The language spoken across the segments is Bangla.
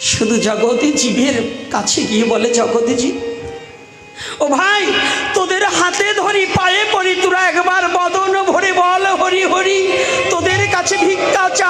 শুধু জগতে জীবের কাছে গিয়ে বলে, জগতে জীব। ও ভাই, তোদের হাতে ধরি, পায়ে পড়ি তোরা একবার বদন ভরে বল, হরি হরি। তোদের কাছে ভিক্ষা চাই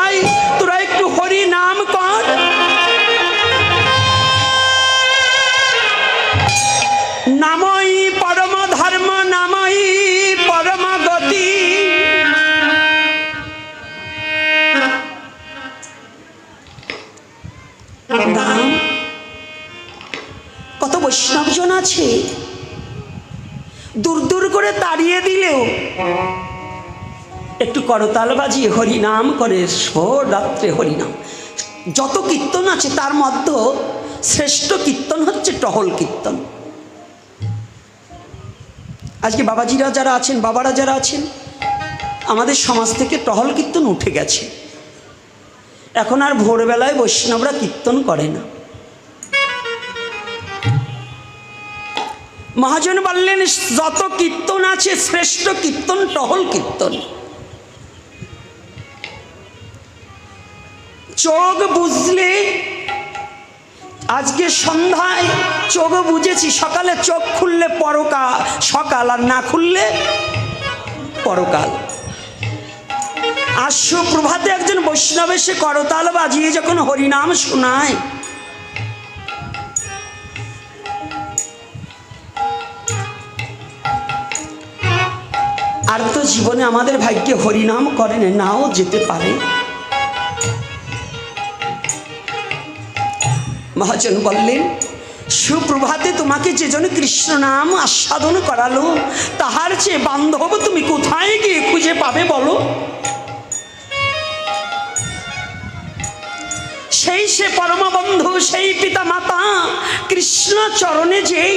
দূর দূর করে তাড়িয়ে দিলেও। একটু করতাল বাজিয়ে হরিনাম করে সো রাত্রে হরিনাম। যত কীর্তন আছে তার মধ্যে শ্রেষ্ঠ কীর্তন হচ্ছে টহল কীর্তন। আজকে বাবাজিরা যারা আছেন, বাবারা যারা আছেন, আমাদের সমাজ থেকে টহল কীর্তন উঠে গেছে। এখন আর ভোরবেলায় বৈষ্ণবরা কীর্তন করে না। মহাজন বললেন, যত কীর্তন আছে, শ্রেষ্ঠ কীর্তন, টহল কীর্তন। চোখ বুঝলে, আজকে সন্ধ্যায় চোখ বুঝেছি, সকালে চোখ খুললে পরকা সকাল আর না খুললে পরকাল। আর সুপ্রভাতে একজন বৈষ্ণব এসে করতাল বাজিয়ে যখন হরিনাম শোনায় আর তো জীবনে আমাদের ভাগ্যে হরিনাম করেন, নাও যেতে পারে। মহাজন বললেন, সুপ্রভাতে তোমাকে যে জন কৃষ্ণ নাম আস্বাদন করালো, তাহার চেয়ে বান্ধব তুমি কোথায় গিয়ে খুঁজে পাবে বলো? সেই সে পরম বন্ধু সেই পিতা মাতা কৃষ্ণ চরণে যেই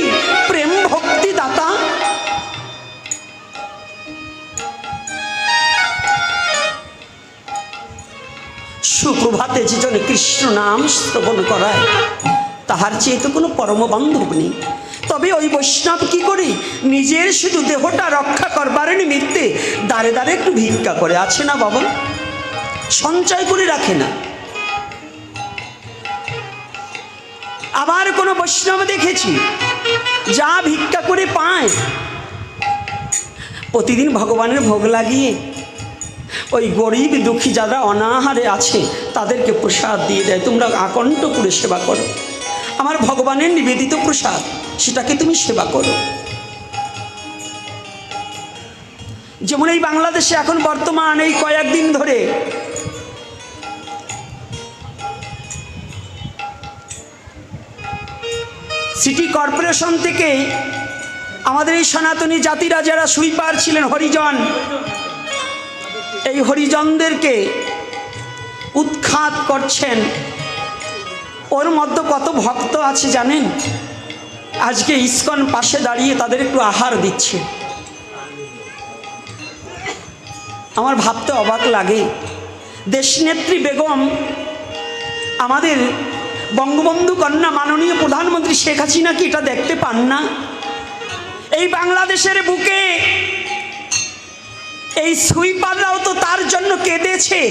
প্রেম ভক্তি দাতা সুপ্রভাতে যে জন কৃষ্ণ নাম শ্রবণ করায়, তাহার চেয়ে তো কোনো পরম বান্ধব নেই। তবে ওই বৈষ্ণব কি করে? নিজের শুধু দেহটা রক্ষা করবার নিমিত্তে দাঁড়ে দাঁড়ে একটু ভিক্ষা করে, আছে না বাবা সঞ্চয় করে রাখে না। আবার কোনো বৈষ্ণব দেখেছি, যা ভিক্ষা করে পায়। প্রতিদিন ভগবানের ভোগ লাগিয়ে ওই গরিব দুঃখী যারা অনাহারে আছে, তাদেরকে প্রসাদ দিয়ে দেয়। তোমরা আকণ্ঠ করে সেবা করো। আমার ভগবানের নিবেদিত প্রসাদ, সেটাকে তুমি সেবা করো। যেমন এই বাংলাদেশে এখন বর্তমান এই কয়েকদিন ধরে সিটি কর্পোরেশন থেকে আমাদের এই সনাতনী জাতিরা যারা সুইপার ছিলেন, হরিজন এই হরিজনদেরকে উৎখাত করছেন। ওর মধ্যে কত ভক্ত আছে জানেন? আজকে ইস্কন পাশে দাঁড়িয়ে তাদের একটু আহার দিচ্ছে। আমার ভাবতে অবাক লাগে। দেশনেত্রী বেগম, আমাদের বঙ্গবন্ধু কন্যা মাননীয় প্রধানমন্ত্রী শেখ হাসিনা কি এটা দেখতে পান না? এই বাংলাদেশের বুকে এই সুইপাররাও তো তার জন্য কেঁদেছে।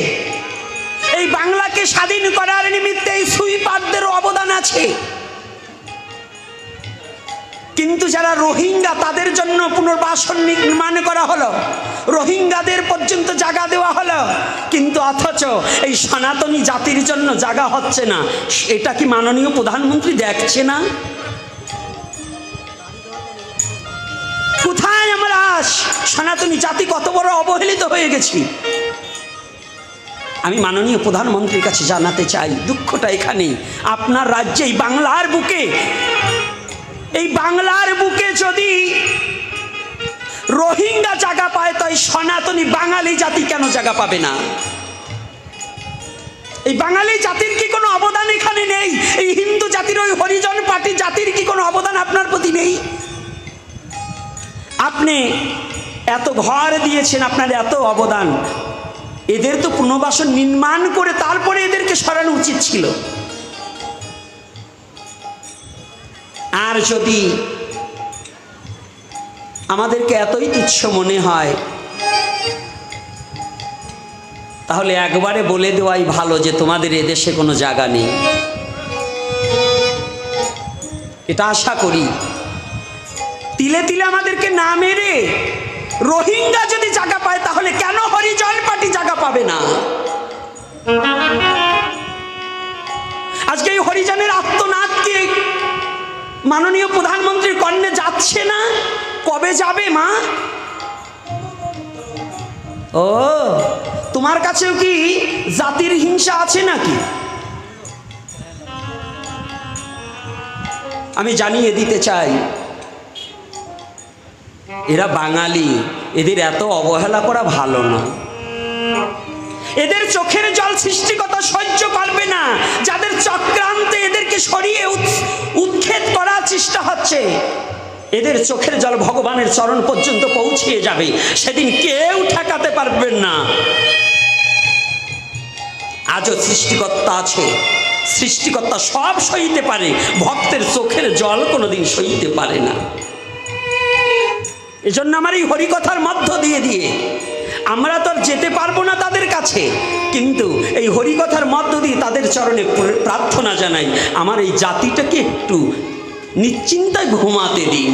এই বাংলাকে স্বাধীন করার নিমিত্তে এই সুইপারদেরও অবদান আছে। কিন্তু যারা রোহিঙ্গা, তাদের জন্য পুনর্বাসন নির্মাণ করা হলো। রোহিঙ্গাদের পর্যন্ত জায়গা দেওয়া হলো। কিন্তু অথচ এই সনাতনী জাতির জন্য জায়গা হচ্ছে না। এটা কি মাননীয় প্রধানমন্ত্রী দেখছে না? আমরা সনাতনী জাতি কত বড় অবহেলিত হয়ে গেছি। আমি মাননীয় প্রধানমন্ত্রীর কাছে জানাতে চাই, দুঃখটা এখানে, আপনার রাজ্যে এই বাংলার বুকে, এই বাংলার বুকে যদি রোহিঙ্গা জায়গা পায়, তাই সনাতনী বাঙালি জাতি কেন জায়গা পাবে না? এই বাঙালি জাতির কি কোনো অবদান এখানে নেই? এই হিন্দু জাতির, ওই হরিজন পার্টি জাতির কি কোনো অবদান আপনার প্রতি নেই? আপনি এত ঘর দিয়েছেন, আপনার এত অবদান। এদের তো পুনর্বাসন নির্মাণ করে তারপরে এদেরকে সরানো উচিত ছিল। আর যদি আমাদেরকে এতই তুচ্ছ মনে হয়, তাহলে একবারে বলে দেওয়াই ভালো যে তোমাদের এদেশে কোনো জায়গা নেই। এটা আশা করি। তিলে তিলে আমাদেরকে না মেরে রোহিঙ্গা যদি জায়গা পায়, তাহলে কেন হরিজন পার্টি জায়গা পাবে না? আজকে এই হরিজনের আত্মনাথকে মাননীয় প্রধানমন্ত্রীর কর্ণে যাচ্ছে না? কবে যাবে, মা? ও, তোমার কাছেও কি জাতির হিংসা আছে নাকি? আমি জানিয়ে দিতে চাই এরা বাঙালি। এদের এত অবহেলা করা ভালো না। এদের চোখের জল সৃষ্টিকতা সহ্য করবে না। যাদের চক্রান্তে এদেরকে সরিয়ে উৎ- উৎক্ষেপ করার চেষ্টা হচ্ছে, এদের চোখের জল ভগবানের চরণ পর্যন্ত পৌঁছিয়ে যাবে। সেদিন কেউ ঠেকাতে পারবেন না। আজও সৃষ্টিকর্তা আছে। সৃষ্টিকর্তা সব সইতে পারে। ভক্তের চোখের জল কোনোদিন সইতে পারে না। এজন্য আমার এই হরিকথার মধ্য দিয়ে দিয়ে আমরা তো যেতে পারব না তাদের কাছে। কিন্তু এই হরিকথার মধ্য দিয়ে তাদের চরণে প্রার্থনা জানাই, আমার এই জাতিটাকে একটু নিশ্চিন্তায় ঘুমাতে দিন।